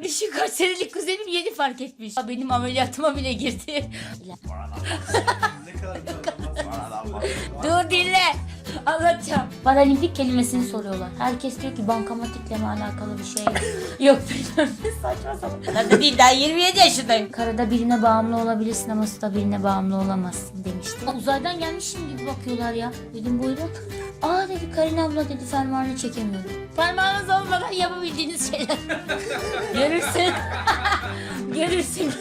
Bak düşün kaç senelik kuzenim yeni fark etmiş. Benim ameliyatıma bile girdi. Dur dinle. Anlatacağım. Paralimpik kelimesini soruyorlar. Herkes diyor ki bankamatikle mi alakalı bir şey? Yok bilmiyorum. Saçma sapan. Ben de değil daha 27 yaşındayım. Karada birine bağımlı olabilirsin ama suda birine bağımlı olamazsın demişti. Uzaydan gelmişim gibi bakıyorlar ya. Dedim buyurun. Aa dedi Karin abla dedi fermuarını çekemiyorum. Parmağınız olmadan yapabildiğiniz şeyler. Görürsün. Görürsün.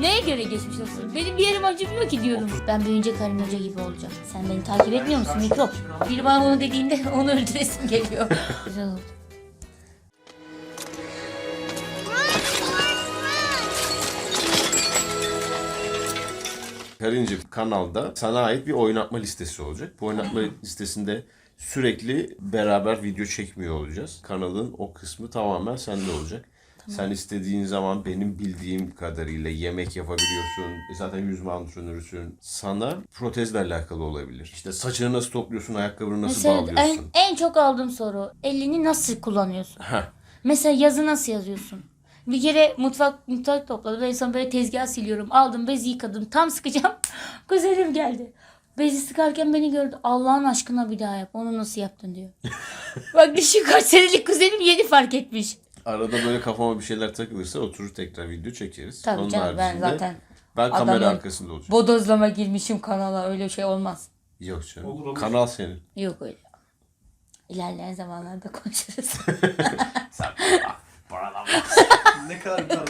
Neye göre geçmiş olsun? Benim bir yerim acımıyor ki diyorum. Ben büyüyünce Karin Hoca gibi olacağım. Sen beni takip etmiyor musun mikrop? Biri bana onu dediğinde onu öldüresim geliyor. Güzel oldu. Karıncı kanalda sana ait bir oynatma listesi olacak. Bu oynatma listesinde sürekli beraber video çekmiyor olacağız. Kanalın o kısmı tamamen sende olacak. Sen istediğin zaman benim bildiğim kadarıyla yemek yapabiliyorsun. E Zaten yüzme antrenörüsün. Sana protezle alakalı olabilir. İşte saçını nasıl topluyorsun, ayakkabını nasıl Mesela en, bağlıyorsun. en çok aldığım soru elini nasıl kullanıyorsun? Heh. Mesela yazı nasıl yazıyorsun? Bir kere mutfak mutfak topladım. En son böyle tezgah siliyorum. Aldım bezi yıkadım. Tam sıkacağım. Kuzenim geldi. Bezi sıkarken beni gördü. Allah'ın aşkına bir daha yap. Onu nasıl yaptın diyor. Bak düşün kaç senelik kuzenim yeni fark etmiş. Arada böyle kafama bir şeyler takılırsa oturur tekrar video çekeriz. Tabii Onun canım ben haricinde zaten ben kamera adamın arkasında olacağım. bodozlama girmişim kanala. Öyle şey olmaz. Yok canım. Olur, olur. Kanal senin. Yok öyle. İlerleyen zamanlarda konuşuruz. Ne kadar güzel.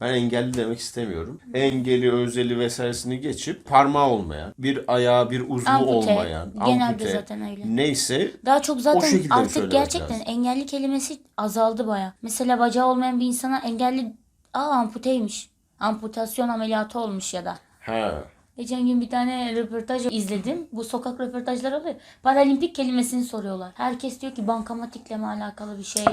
Ben engelli demek istemiyorum. Engeli, özeli vesairesini geçip parmağı olmayan, bir ayağı, bir uzvu Ampute. olmayan, Genelde ampute, zaten öyle. neyse Daha çok O zaten şekilde artık söylemek gerçekten lazım? engelli kelimesi azaldı baya. Mesela bacağı olmayan bir insana engelli aa amputeymiş. Amputasyon ameliyatı olmuş ya da. ha Geçen gün bir tane röportaj izledim. Bu sokak röportajları oluyor. Paralimpik kelimesini soruyorlar. Herkes diyor ki bankamatikle mi alakalı bir şey?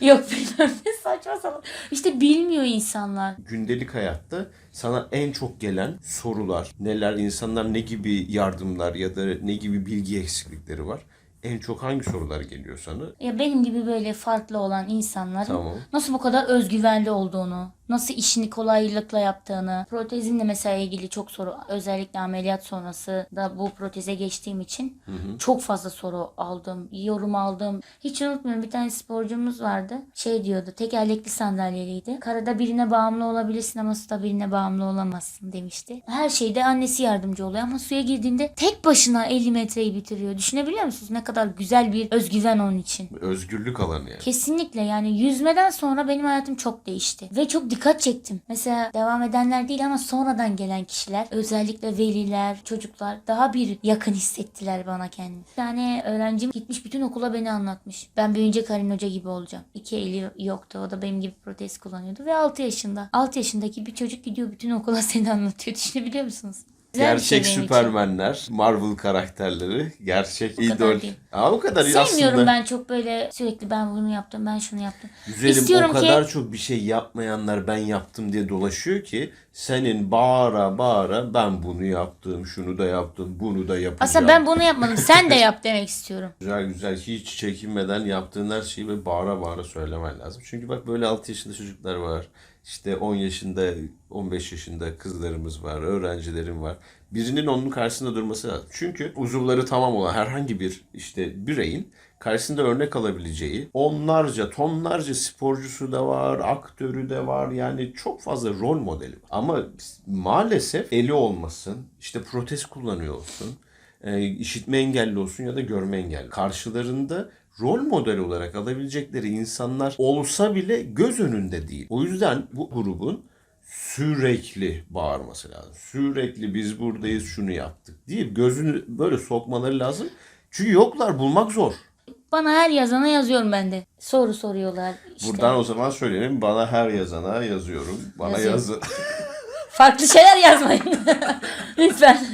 Yok. Ne saçma sapan. İşte bilmiyor insanlar. gündelik hayatta sana en çok gelen sorular, neler, insanlar ne gibi yardımlar ya da ne gibi bilgi eksiklikleri var? En çok hangi sorular geliyor sana? Ya benim gibi böyle farklı olan insanların Tamam. nasıl bu kadar özgüvenli olduğunu, nasıl işini kolaylıkla yaptığını, protezimle mesela ilgili çok soru, özellikle ameliyat sonrası da bu proteze geçtiğim için çok fazla soru aldım, yorum aldım. Hiç unutmuyorum bir tane sporcumuz vardı. Şey diyordu, tekerlekli sandalyeliydi. Karada birine bağımlı olabilirsin ama suda birine bağımlı olamazsın demişti. Her şeyde annesi yardımcı oluyor ama suya girdiğinde tek başına 50 metreyi bitiriyor. Düşünebiliyor musunuz? Ne kadar güzel bir özgüven onun için. Özgürlük alanı yani. Kesinlikle yani yüzmeden sonra benim hayatım çok değişti. Ve çok dikkat çektim. Mesela devam edenler değil ama sonradan gelen kişiler özellikle veliler, çocuklar daha bir yakın hissettiler bana kendini. Bir tane öğrencim gitmiş bütün okula beni anlatmış. Ben büyüyünce Karin Hoca gibi olacağım. İki eli yoktu. O da benim gibi protez kullanıyordu ve 6 yaşında. 6 yaşındaki bir çocuk gidiyor bütün okula seni anlatıyor. Düşünebiliyor musunuz? Güzel şey Gerçek benim için. süpermenler, Marvel karakterleri, gerçek kadar idol. değil. Aa, o kadar Sevmiyorum aslında. ben çok böyle sürekli ben bunu yaptım, ben şunu yaptım. Güzelim İstiyorum o ki- kadar çok bir şey yapmayanlar ben yaptım diye dolaşıyor ki senin bağıra bağıra ben bunu yaptım, şunu da yaptım, bunu da yapacağım. Aslında ben bunu yapmadım. Sen de yap demek istiyorum. Güzel güzel hiç çekinmeden yaptığın her şeyi böyle bağıra bağıra söylemen lazım. Çünkü bak böyle 6 yaşında çocuklar var. İşte 10 yaşında, 15 yaşında kızlarımız var, öğrencilerim var. Birinin onun karşısında durması lazım. Çünkü uzuvları tamam olan herhangi bir işte bireyin karşısında örnek alabileceği onlarca, tonlarca sporcusu da var, aktörü de var. Yani çok fazla rol modeli. Ama maalesef eli olmasın, işte protez kullanıyor olsun e, işitme engelli olsun ya da görme engelli. Karşılarında rol model olarak alabilecekleri insanlar olsa bile göz önünde değil. O yüzden bu grubun sürekli bağırması lazım. Sürekli biz buradayız şunu yaptık deyip gözünü böyle sokmaları lazım. Çünkü yoklar bulmak zor. Bana her yazana yazıyorum ben de. Soru soruyorlar. işte. Buradan o zaman söyleyelim bana her yazana yazıyorum. Bana yazın. Farklı şeyler yazmayın. Lütfen.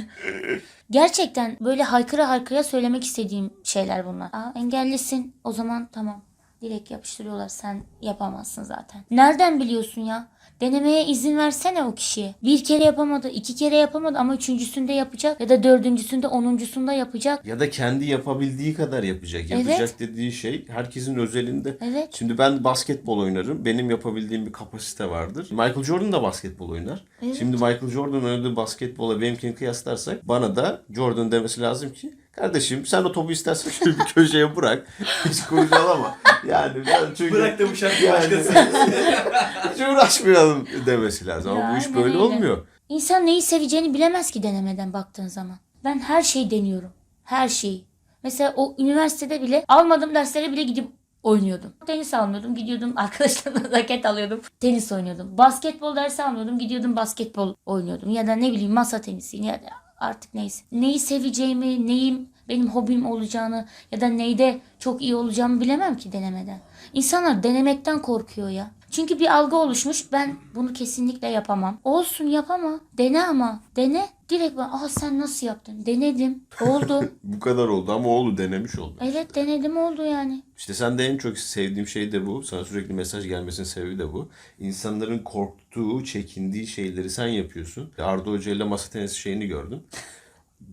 Gerçekten böyle haykıra haykıra söylemek istediğim şeyler bunlar. Aa, engellisin. O zaman tamam. Direkt yapıştırıyorlar sen yapamazsın zaten. Nereden biliyorsun ya? Denemeye izin versene o kişiye. Bir kere yapamadı, iki kere yapamadı ama üçüncüsünde yapacak ya da dördüncüsünde, onuncusunda yapacak. Ya da kendi yapabildiği kadar yapacak. Evet. Yapacak dediği şey herkesin özelinde. Evet. Şimdi ben basketbol oynarım. Benim yapabildiğim bir kapasite vardır. Michael Jordan da basketbol oynar. Evet. Şimdi Michael Jordan oynadığı basketbola benimkini kıyaslarsak bana da Jordan demesi lazım ki Kardeşim sen o topu istersen şöyle bir köşeye bırak. Hiç kurcalama. Yani çünkü Bırak da bu şarkıyı Yani- başkası. hiç uğraşmayalım demesi lazım. Ama Ya, bu iş böyle öyle. olmuyor. İnsan neyi seveceğini bilemez ki denemeden baktığın zaman. Ben her şeyi deniyorum. Her şeyi. Mesela o üniversitede bile almadığım derslere bile gidip oynuyordum. Tenis almıyordum. Gidiyordum arkadaşlarımla raket alıyordum. Tenis oynuyordum. Basketbol dersi almıyordum. Gidiyordum basketbol oynuyordum. Ya da ne bileyim masa tenisi ya da artık neyse. Neyi seveceğimi, neyim benim hobim olacağını ya da neyde çok iyi olacağımı bilemem ki denemeden. İnsanlar denemekten korkuyor ya. Çünkü bir algı oluşmuş. Ben bunu kesinlikle yapamam. Olsun yapama. Dene ama. Dene. Direkt bak. Aa sen nasıl yaptın? Denedim. Oldu. Bu kadar oldu ama oğlu denemiş oldu. evet denedim oldu yani. İşte sende en çok sevdiğim şey de bu. Sana sürekli mesaj gelmesinin sebebi de bu. İnsanların korktuğu, çekindiği şeyleri sen yapıyorsun. Arda Hoca ile masa tenisi şeyini gördüm.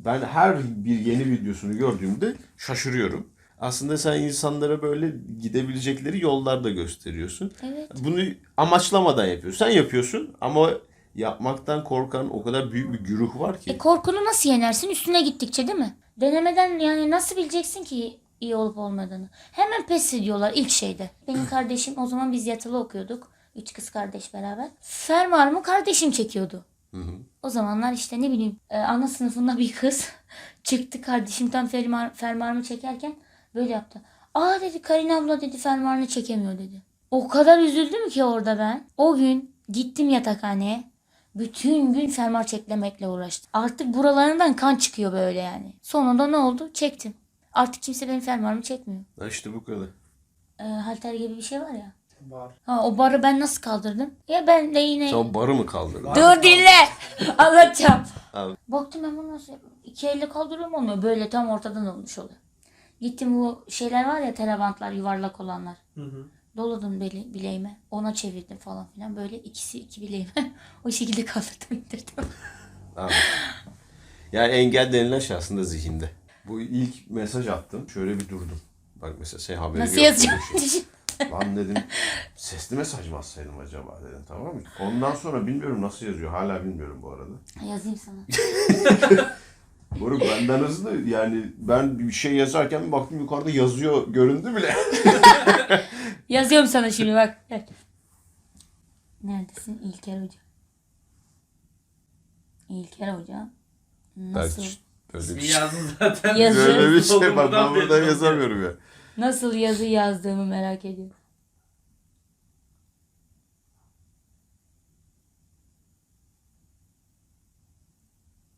Ben her bir yeni videosunu gördüğümde şaşırıyorum. Aslında sen insanlara böyle gidebilecekleri yollar da gösteriyorsun. Evet. Bunu amaçlamadan yapıyorsun. Sen yapıyorsun ama yapmaktan korkan o kadar büyük bir güruh var ki. E korkunu nasıl yenersin? Üstüne gittikçe değil mi? Denemeden yani nasıl bileceksin ki iyi olup olmadığını? Hemen pes ediyorlar ilk şeyde. Benim kardeşim o zaman biz yatılı okuyorduk. Üç kız kardeş beraber. Fermuarımı kardeşim çekiyordu. O zamanlar işte ne bileyim e, ana sınıfında bir kız çıktı kardeşim tam fermuar, fermuarımı çekerken böyle yaptı. Aa dedi Karin abla dedi fermuarını çekemiyor dedi. O kadar üzüldüm ki orada ben. O gün gittim yatakhaneye. Bütün gün fermuar çeklemekle uğraştım. Artık buralarından kan çıkıyor böyle yani. Sonunda ne oldu? Çektim. Artık kimse benim fermuarımı çekmiyor. Ha işte bu kadar. E, halter gibi bir şey var ya. Var. Ha, o barı ben nasıl kaldırdım? Ya ben de yine... Sen o barı mı kaldırdın? Dur dinle. Anlatacağım. Abi. Baktım ben bunu nasıl yapayım? İki elle kaldırıyorum olmuyor. Böyle tam ortadan olmuş oluyor. Gittim bu şeyler var ya telebantlar yuvarlak olanlar. Hı hı. Doladım beli, bileğime. Ona çevirdim falan filan. Böyle ikisi iki bileğime. o şekilde kaldırdım indirdim. Abi. Yani engel denilen şey aslında zihinde. Bu ilk mesaj attım. Şöyle bir durdum. Bak mesela şey haberi Nasıl yazacağım? Lan dedim sesli mesaj mı atsaydım acaba dedim tamam mı? Ondan sonra bilmiyorum nasıl yazıyor. Hala bilmiyorum bu arada. Yazayım sana. Moruk benden hızlı yani ben bir şey yazarken bir baktım yukarıda yazıyor göründü bile. Yazıyorum sana şimdi bak. Gel. Neredesin İlker Hoca? İlker Hoca. Nasıl? Belki öyle bir şey. yazdın zaten. Yazıyor. Öyle bir şey bak ben Olduğundan belli buradan oluyor. yazamıyorum ya. Nasıl yazı yazdığımı merak ediyorum.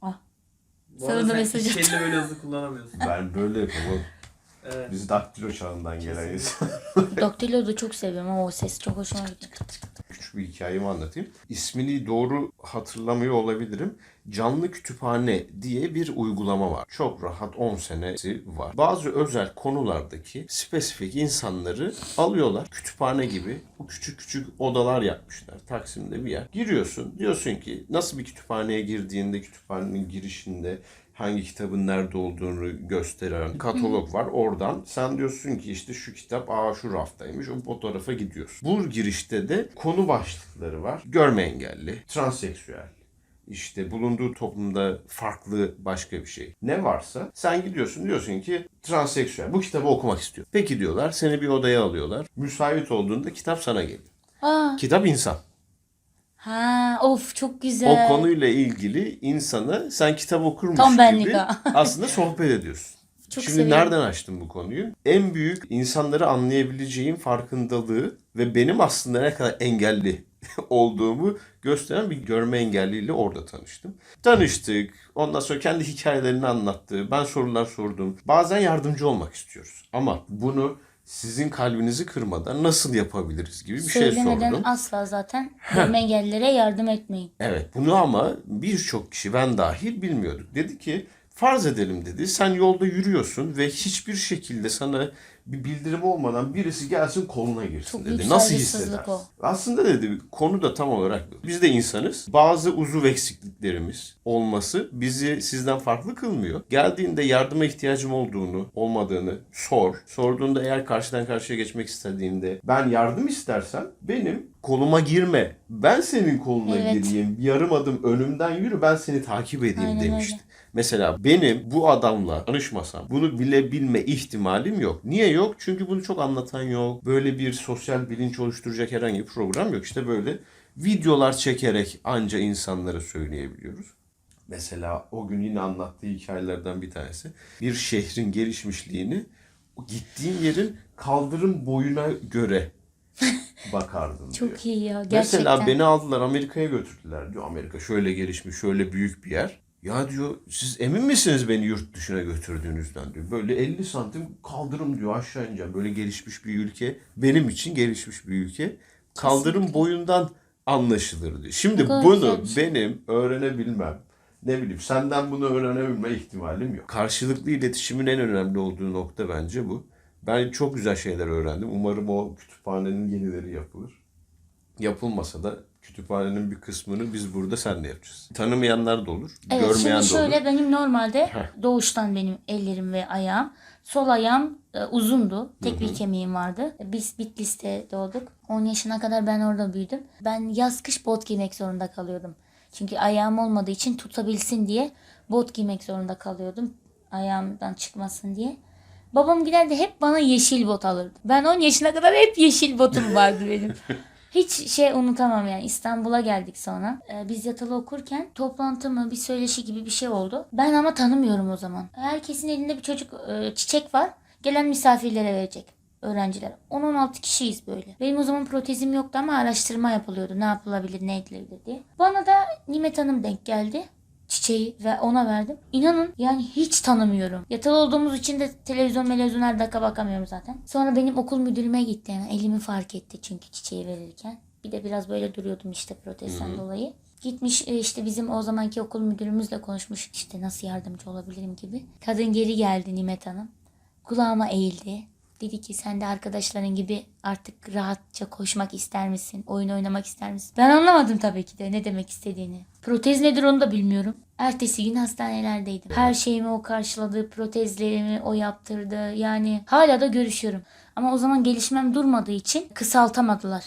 Ah. Bu Sana arada da sen mesaj hiç attım. elle böyle hızlı kullanamıyorsun. Ben böyle yapamam. Evet. Biz daktilo çağından gelen insan. Doktor'u da çok seviyorum ama o ses çok hoşuma gidiyor. Küçük bir hikayemi anlatayım. İsmini doğru hatırlamıyor olabilirim. Canlı Kütüphane diye bir uygulama var. Çok rahat 10 senesi var. Bazı özel konulardaki spesifik insanları alıyorlar. Kütüphane gibi bu küçük küçük odalar yapmışlar. Taksim'de bir yer. Giriyorsun. Diyorsun ki nasıl bir kütüphaneye girdiğinde kütüphanenin girişinde hangi kitabın nerede olduğunu gösteren katalog var. Oradan sen diyorsun ki işte şu kitap aa şu raftaymış. O fotoğrafa gidiyorsun. Bu girişte de konu başlıkları var. Görme engelli, transseksüel, işte bulunduğu toplumda farklı başka bir şey. Ne varsa sen gidiyorsun diyorsun ki transseksüel bu kitabı okumak istiyor. Peki diyorlar seni bir odaya alıyorlar. Müsait olduğunda kitap sana geliyor. Aa, Kitap insan. Ha, of çok güzel. O konuyla ilgili insana sen kitap okurmuş Tam benlik gibi ha. aslında sohbet ediyorsun. Çok Şimdi seviyorum. nereden açtım bu konuyu? En büyük insanları anlayabileceğim farkındalığı ve benim aslında ne kadar engelli olduğumu gösteren bir görme engelliyle orada tanıştım. Tanıştık. Ondan sonra kendi hikayelerini anlattı. Ben sorular sordum. Bazen yardımcı olmak istiyoruz. Ama bunu sizin kalbinizi kırmadan nasıl yapabiliriz gibi bir şey Söylemeden sordum. asla zaten görme engellilere yardım etmeyin. Evet bunu ama birçok kişi ben dahil bilmiyorduk. Dedi ki farz edelim dedi sen yolda yürüyorsun ve hiçbir şekilde sana bir bildirim olmadan birisi gelsin koluna girsin Çok dedi. Nasıl hissedersin? o. Aslında dedi konu da tam olarak. Biz de insanız. Bazı uzuv eksikliklerimiz olması bizi sizden farklı kılmıyor. Geldiğinde yardıma ihtiyacım olduğunu, olmadığını sor. Sorduğunda eğer karşıdan karşıya geçmek istediğinde ben yardım istersen benim koluma girme. Ben senin koluna Evet. gireyim. Yarım adım önümden yürü ben seni takip edeyim Aynen demişti. öyle. Mesela benim bu adamla tanışmasam bunu bilebilme ihtimalim yok. Niye yok? Çünkü bunu çok anlatan yok. Böyle bir sosyal bilinç oluşturacak herhangi bir program yok. İşte böyle videolar çekerek anca insanlara söyleyebiliyoruz. Mesela o gün yine anlattığı hikayelerden bir tanesi. Bir şehrin gelişmişliğini o gittiğin yerin kaldırım boyuna göre bakardın diyor. Çok iyi ya gerçekten. Mesela beni aldılar Amerika'ya götürdüler diyor. Amerika şöyle gelişmiş, şöyle büyük bir yer. Ya diyor siz emin misiniz beni yurt dışına götürdüğünüzden diyor. Böyle 50 santim kaldırım diyor aşağı ineceğim. Böyle gelişmiş bir ülke. Benim için gelişmiş bir ülke. Kaldırım boyundan anlaşılır diyor. Şimdi bunu güzel bir şey. benim öğrenebilmem. Ne bileyim senden bunu öğrenebilme ihtimalim yok. Karşılıklı iletişimin en önemli olduğu nokta bence bu. Ben çok güzel şeyler öğrendim. Umarım o kütüphanenin yenileri yapılır yapılmasa da kütüphanenin bir kısmını biz burada senle yapacağız. Tanımayanlar da olur, Evet görmeyen şimdi de olur. şöyle benim normalde Heh. doğuştan benim ellerim ve ayağım. Sol ayağım e, uzundu. Tek bir kemiğim vardı. Biz Bitlis'te doğduk. 10 yaşına kadar ben orada büyüdüm. Ben yaz kış bot giymek zorunda kalıyordum. Çünkü ayağım olmadığı için tutabilsin diye bot giymek zorunda kalıyordum. Ayağımdan çıkmasın diye. Babam giderdi hep bana yeşil bot alırdı. Ben 10 yaşına kadar hep yeşil botum vardı benim. Hiç şey unutamam yani İstanbul'a geldik sonra. Ee, biz yatılı okurken toplantı mı bir söyleşi gibi bir şey oldu. Ben ama tanımıyorum o zaman. Herkesin elinde bir çocuk e, çiçek var. Gelen misafirlere verecek öğrenciler. 10-16 kişiyiz böyle. Benim o zaman protezim yoktu ama araştırma yapılıyordu. Ne yapılabilir, ne edilebilir diye. Bana da Nimet Hanım denk geldi çiçeği ve ona verdim. İnanın yani hiç tanımıyorum. Yatılı olduğumuz için de televizyon televizyon her dakika bakamıyorum zaten. Sonra benim okul müdürüme gitti yani elimi fark etti çünkü çiçeği verirken. Bir de biraz böyle duruyordum işte protezden dolayı. Gitmiş e, işte bizim o zamanki okul müdürümüzle konuşmuş işte nasıl yardımcı olabilirim gibi. Kadın geri geldi Nimet Hanım. Kulağıma eğildi. Dedi ki sen de arkadaşların gibi artık rahatça koşmak ister misin? Oyun oynamak ister misin? Ben anlamadım tabii ki de ne demek istediğini. Protez nedir onu da bilmiyorum. Ertesi gün hastanelerdeydim. Her şeyimi o karşıladı. Protezlerimi o yaptırdı. Yani hala da görüşüyorum. Ama o zaman gelişmem durmadığı için kısaltamadılar.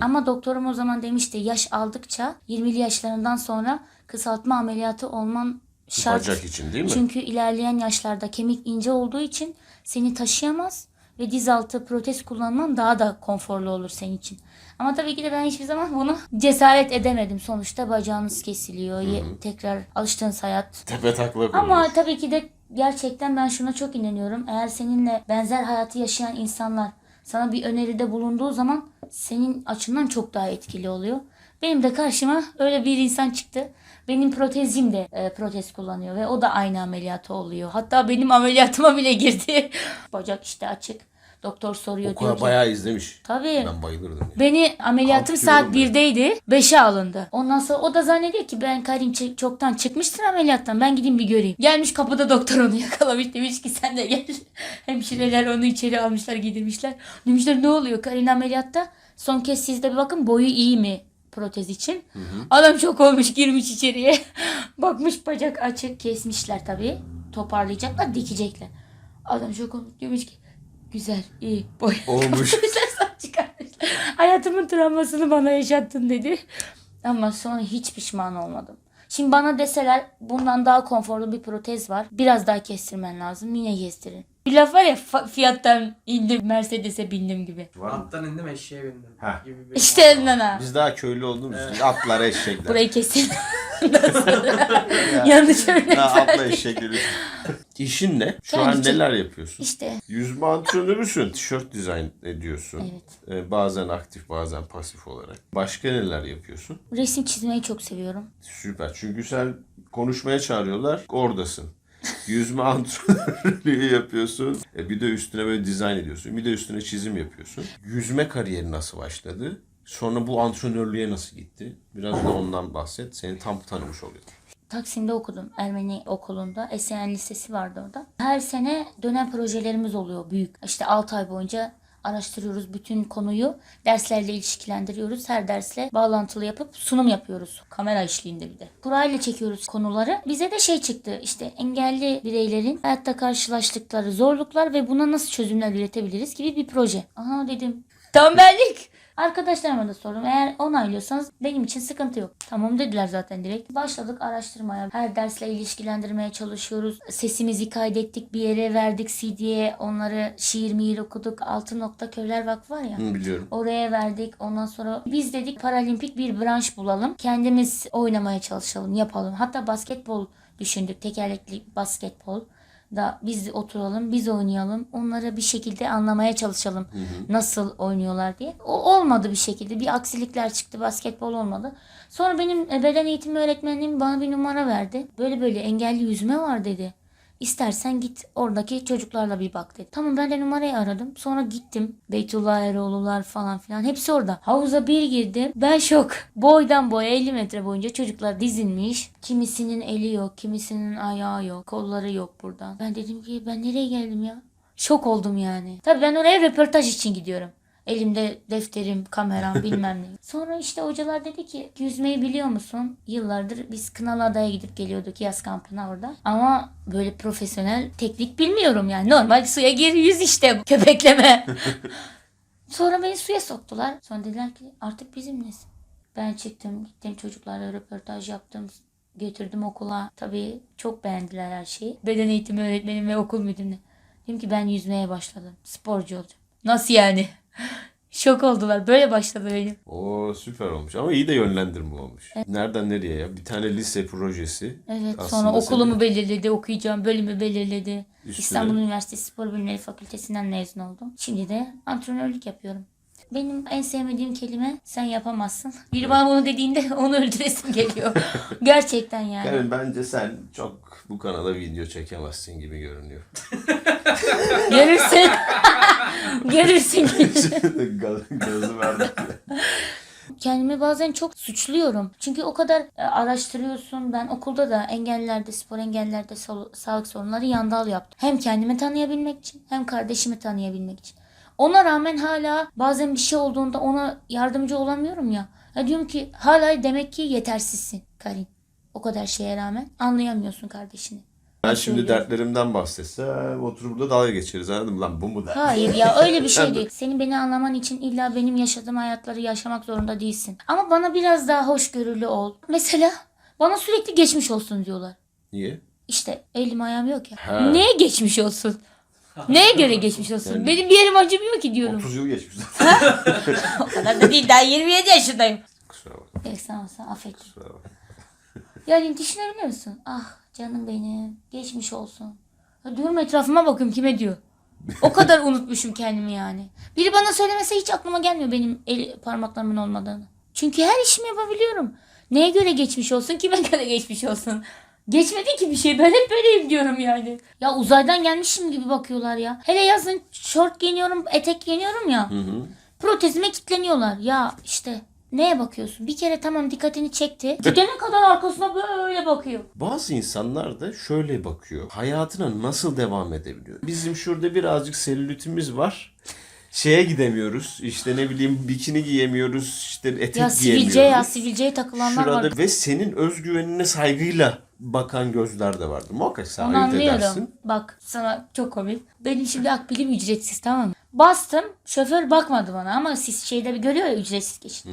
Ama doktorum o zaman demişti yaş aldıkça 20'li yaşlarından sonra kısaltma ameliyatı olman şart. Bacak için değil mi? Çünkü ilerleyen yaşlarda kemik ince olduğu için seni taşıyamaz ve diz altı protez kullanman daha da konforlu olur senin için. Ama tabii ki de ben hiçbir zaman bunu cesaret edemedim. Sonuçta bacağınız kesiliyor. ye- Tekrar alıştığınız hayat. Tepe takla Ama tabii ki de gerçekten ben şuna çok inanıyorum. Eğer seninle benzer hayatı yaşayan insanlar sana bir öneride bulunduğu zaman senin açından çok daha etkili oluyor. Benim de karşıma öyle bir insan çıktı. Benim protezim de e, protez kullanıyor ve o da aynı ameliyatı oluyor. Hatta benim ameliyatıma bile girdi. Bacak işte açık. Doktor soruyor O diyor ki. bayağı izlemiş. Tabii. Ben bayılırdım. ya. Beni ameliyatım saat diyorum 1'deydi. 5'e alındı. Ondan sonra o da zannediyor ki ben Karim çoktan çıkmıştır ameliyattan. Ben gideyim bir göreyim. Gelmiş kapıda doktor onu yakalamış. Demiş ki sen de gel. Hemşireler onu içeri almışlar giydirmişler. Demişler ne oluyor Karin ameliyatta? Son kez siz de bir bakın boyu iyi mi? protez için. Adam çok olmuş girmiş içeriye. Bakmış bacak açık kesmişler tabii. Toparlayacaklar dikecekler. Adam çok olmuş demiş ki güzel iyi boy. Olmuş. Güzel saç çıkarmışlar. Hayatımın travmasını bana yaşattın dedi. Ama sonra hiç pişman olmadım. Şimdi bana deseler bundan daha konforlu bir protez var. Biraz daha kestirmen lazım. Yine kestirin. Bir laf var ya fiyattan indim Mercedes'e bindim gibi. Var mı? Attan indim eşeğe bindim. Heh. Gibi bir İşte elinden ha. Biz daha köylü olduğumuz için atlar eşekler. Burayı kesin. Yanlış örnek Ha, atla verdim. eşekleri. İşin ne? Şu Ben an neler yapıyorsun? İşte Yüzme antrenörüsün. Tişört dizayn ediyorsun. Evet. Ee, bazen aktif bazen pasif olarak. Başka neler yapıyorsun? resim çizmeyi çok seviyorum. Süper. Çünkü sen konuşmaya çağırıyorlar. Oradasın. Yüzme antrenörlüğü yapıyorsun. E, bir de üstüne böyle dizayn ediyorsun. Bir de üstüne çizim yapıyorsun. Yüzme kariyeri nasıl başladı? Sonra bu antrenörlüğe nasıl gitti? Biraz da ondan bahset. Seni tam tanımış oluyor. Taksim'de okudum. Ermeni okulunda. Eseyen Lisesi vardı orada. Her sene dönem projelerimiz oluyor büyük. İşte 6 ay boyunca araştırıyoruz bütün konuyu. Derslerle ilişkilendiriyoruz. Her dersle bağlantılı yapıp sunum yapıyoruz. Kamera işliğinde bir de. Kurayla çekiyoruz konuları. Bize de şey çıktı. işte engelli bireylerin hayatta karşılaştıkları zorluklar ve buna nasıl çözümler üretebiliriz gibi bir proje. Aha dedim. Tam benlik. Arkadaşlarıma da sordum. Eğer onaylıyorsanız benim için sıkıntı yok. Tamam dediler zaten direkt. Başladık araştırmaya. Her dersle ilişkilendirmeye çalışıyoruz. Sesimizi kaydettik bir yere verdik CD'ye. Onları şiir mihir okuduk. Altın Nokta Köyler Vakfı var ya. Hı, biliyorum. Oraya verdik. Ondan sonra biz dedik paralimpik bir branş bulalım. Kendimiz oynamaya çalışalım, yapalım. Hatta basketbol düşündük. Tekerlekli basketbol da biz oturalım, biz oynayalım. Onları bir şekilde anlamaya çalışalım. Nasıl oynuyorlar diye. O olmadı bir şekilde. Bir aksilikler çıktı. Basketbol olmadı. Sonra benim beden eğitimi öğretmenim bana bir numara verdi. Böyle böyle engelli yüzme var dedi. İstersen git oradaki çocuklarla bir bak dedi. Tamam ben de numarayı aradım. Sonra gittim. Beytullah Eroğlu'lar falan filan. Hepsi orada. Havuza bir girdim. Ben şok. Boydan boya 50 metre boyunca çocuklar dizilmiş. Kimisinin eli yok. Kimisinin ayağı yok. Kolları yok buradan. Ben dedim ki ben nereye geldim ya? Şok oldum yani. Tabii ben oraya röportaj için gidiyorum. Elimde defterim, kameram bilmem ne. Sonra işte hocalar dedi ki yüzmeyi biliyor musun? Yıllardır biz Kınalı Adaya gidip geliyorduk yaz kampına orada. Ama böyle profesyonel teknik bilmiyorum yani. Normal suya gir yüz işte köpekleme. Sonra beni suya soktular. Sonra dediler ki artık bizimlesin. Ben çıktım gittim çocuklarla röportaj yaptım. Götürdüm okula. Tabii çok beğendiler her şeyi. Beden eğitimi öğretmenim ve okul müdürüne. Dedim ki ben yüzmeye başladım. Sporcu olacağım. Nasıl yani? Şok oldular. Böyle başladı benim. O süper olmuş ama iyi de yönlendirme olmuş. Nereden nereye ya? Bir tane lise projesi. Evet Aslında sonra okulumu seni- belirledi, okuyacağım bölümü belirledi. Üstüne- İstanbul Üniversitesi Spor Bilimleri Fakültesinden mezun oldum. Şimdi de antrenörlük yapıyorum. Benim en sevmediğim kelime sen yapamazsın. Biri bana bunu dediğinde onu öldüresim geliyor. Gerçekten yani. Yani bence sen çok bu kanala video çekemezsin gibi görünüyor. Görürsün. Görürsün. Gaz, gazı verdim. Kendimi bazen çok suçluyorum. Çünkü o kadar e, araştırıyorsun. Ben okulda da engellilerde, spor engellilerde sol- sağlık sorunları yandal yaptım. Hem kendimi tanıyabilmek için hem kardeşimi tanıyabilmek için. Ona rağmen hala bazen bir şey olduğunda ona yardımcı olamıyorum ya. Ya diyorum ki hala demek ki yetersizsin Karin. O kadar şeye rağmen anlayamıyorsun kardeşini. Ben şimdi söylüyorum? dertlerimden bahsetsem oturup burada dalga geçeriz anladın mı? Lan bu mu dert? Hayır ya öyle bir şey değil. Senin beni anlaman için illa benim yaşadığım hayatları yaşamak zorunda değilsin. Ama bana biraz daha hoşgörülü ol. Mesela bana sürekli geçmiş olsun diyorlar. Niye? İşte elim ayağım yok ya. Ha. Neye geçmiş olsun? Neye göre geçmiş olsun? Benim bir yerim acımıyor ki diyorum. 30 yıl geçmiş zaten. O kadar da değil daha 27 yaşındayım. Kusura bakma. Evet ol, affet. Kusura bakma. Yani düşünebiliyor musun? Ah canım benim geçmiş olsun. Ya diyorum etrafıma bakıyorum kime diyor. O kadar unutmuşum kendimi yani. Biri bana söylemese hiç aklıma gelmiyor benim el parmaklarımın olmadığını. Çünkü her işimi yapabiliyorum. Neye göre geçmiş olsun, kime göre geçmiş olsun. Geçmedi ki bir şey. Ben hep böyleyim diyorum yani. Ya uzaydan gelmişim gibi bakıyorlar ya. Hele yazın şort giyiniyorum, etek giyiniyorum ya. Hı hı. Protezime kilitleniyorlar. Ya işte neye bakıyorsun? Bir kere tamam dikkatini çekti. Gidene kadar arkasına böyle bakıyor. Bazı insanlar da şöyle bakıyor. Hayatına nasıl devam edebiliyor? Bizim şurada birazcık selülitimiz var. Şeye gidemiyoruz. İşte ne bileyim bikini giyemiyoruz. işte etek Ya giyemiyoruz. sivilce ya sivilceye takılanlar Şurada var. ve senin özgüvenine saygıyla bakan gözler de vardı. Muhakkak sen Onu ayırt anlıyorum. edersin. Bak sana çok komik. Benim şimdi akbilim ücretsiz tamam mı? Bastım. Şoför bakmadı bana ama siz şeyde bir görüyor ya ücretsiz geçti.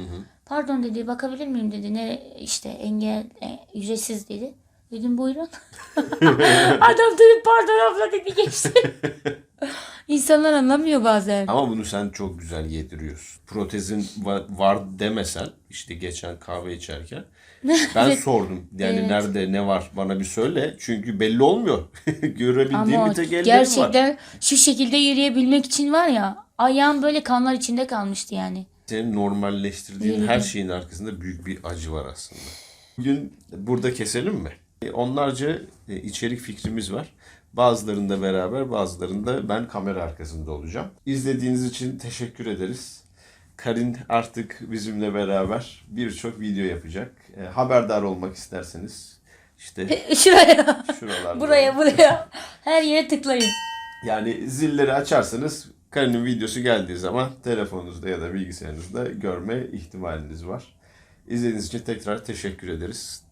Pardon dedi bakabilir miyim dedi. Ne işte engel e, ücretsiz dedi. Dedim buyurun. Adam dedi pardon abla dedi geçti. İnsanlar anlamıyor bazen. Ama bunu sen çok güzel yediriyorsun. Protezin va- var demesen işte geçen kahve içerken ben sordum. Yani Evet. nerede ne var bana bir söyle. Çünkü belli olmuyor. Görebildiğim Ama bir tek ellerim var. gerçekten şu şekilde yürüyebilmek için var ya ayağım böyle kanlar içinde kalmıştı yani. Senin normalleştirdiğin her şeyin arkasında büyük bir acı var aslında. Bugün burada keselim mi? E, Onlarca e, içerik fikrimiz var. Bazılarında beraber, bazılarında ben kamera arkasında olacağım. İzlediğiniz için teşekkür ederiz. Karin artık bizimle beraber birçok video yapacak. E, haberdar olmak isterseniz işte Şuraya. şuralarda. Buraya buraya. Her yere tıklayın. Yani zilleri açarsanız Karin'in videosu geldiği zaman telefonunuzda ya da bilgisayarınızda görme ihtimaliniz var. İzlediğiniz için tekrar teşekkür ederiz.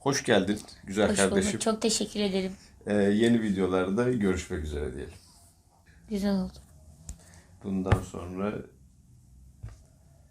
Hoş geldin güzel Hoş kardeşim. bulduk. Çok teşekkür ederim. Ee, yeni videolarda görüşmek üzere diyelim. Güzel oldu. Bundan sonra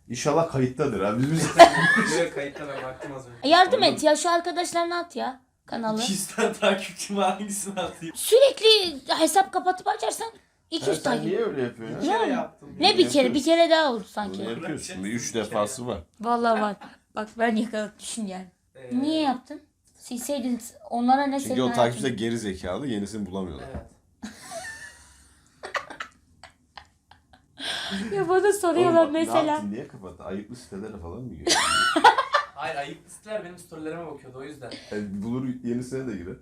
İnşallah kayıttadır ha. Biz biz kayıtta ben baktım az önce. Yardım et ya şu arkadaşlarına at ya kanalı. 200 tane takipçim var hangisini atayım? Sürekli hesap kapatıp açarsan 200 sen takip. niye öyle yapıyorsun Bir ya? kere yaptım. Ne bir kere bir kere daha olur Bunu sanki. yapıyorsun. Bir üç defası var. Vallahi var. Bak ben yakaladım düşün yani. Ee, Niye yaptın? Silseydin onlara ne Çünkü o hayatın- takipçiler geri zekalı yenisini bulamıyorlar. Evet. Ya bana soruyorlar Oğlum, Ne mesela. yaptın? Niye kapattın? Ayıplı sitelere falan mı giriyor? Hayır ayıp listeler benim storylerime bakıyordu o yüzden. Yani bulur yenisine de girer.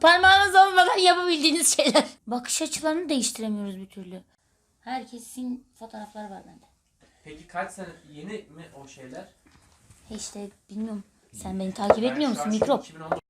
Parmağınız olmadan yapabildiğiniz şeyler. Bakış açılarını değiştiremiyoruz bir türlü. Herkesin fotoğrafları var bende. Peki kaç sene yeni mi o şeyler? He işte bilmiyorum. Sen beni takip etmiyor musun mikrop? 2019